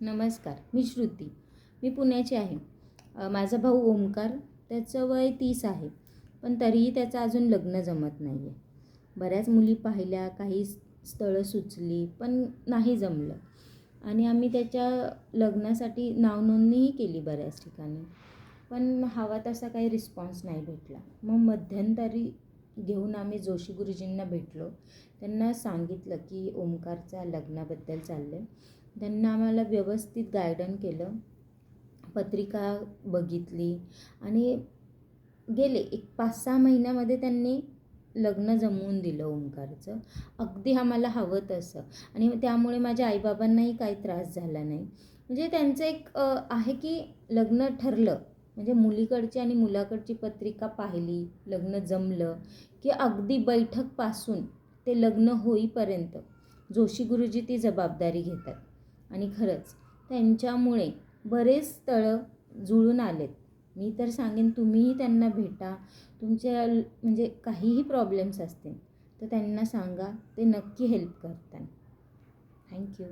नमस्कार मी श्रुती. मी पुण्याची आहे. माझा भाऊ ओमकार त्याचं वय तीस आहे. पण तरीही त्याचं अजून लग्न जमत नाही आहे बऱ्याच मुली पाहिल्या काही स्थळं सुचली पण नाही जमलं. आणि आम्ही त्याच्या लग्नासाठी नावनोंदणीही केली बऱ्याच ठिकाणी. पण हवा तसा काही रिस्पॉन्स नाही भेटला. मग मध्यंतरी घेऊन आम्ही जोशी गुरुजींना भेटलो. त्यांना सांगितलं की ओमकारच्या लग्नाबद्दल चाललं आहे त्यांना आम्हाला व्यवस्थित गायडन केलं. पत्रिका बघितली आणि गेले एक पाच सहा महिन्यामध्ये त्यांनी लग्न जमवून दिलं ओंकारचं अगदी आम्हाला हवं तसं. आणि त्यामुळे माझ्या आईबाबांनाही काही त्रास झाला नाही. म्हणजे त्यांचं एक आहे की लग्न ठरलं. म्हणजे मुलीकडची आणि मुलाकडची पत्रिका पाहिली लग्न जमलं की अगदी बैठकपासून ते लग्न होईपर्यंत जोशी गुरुजी ती जबाबदारी घेतात. आणि खरंच त्यांच्यामुळे बरेच स्थळं जुळून आलेत. मी तर सांगेन तुम्हीही त्यांना भेटा. तुमच्या म्हणजे काहीही प्रॉब्लेम्स असतील तर त्यांना सांगा. ते नक्की हेल्प करतात. थँक्यू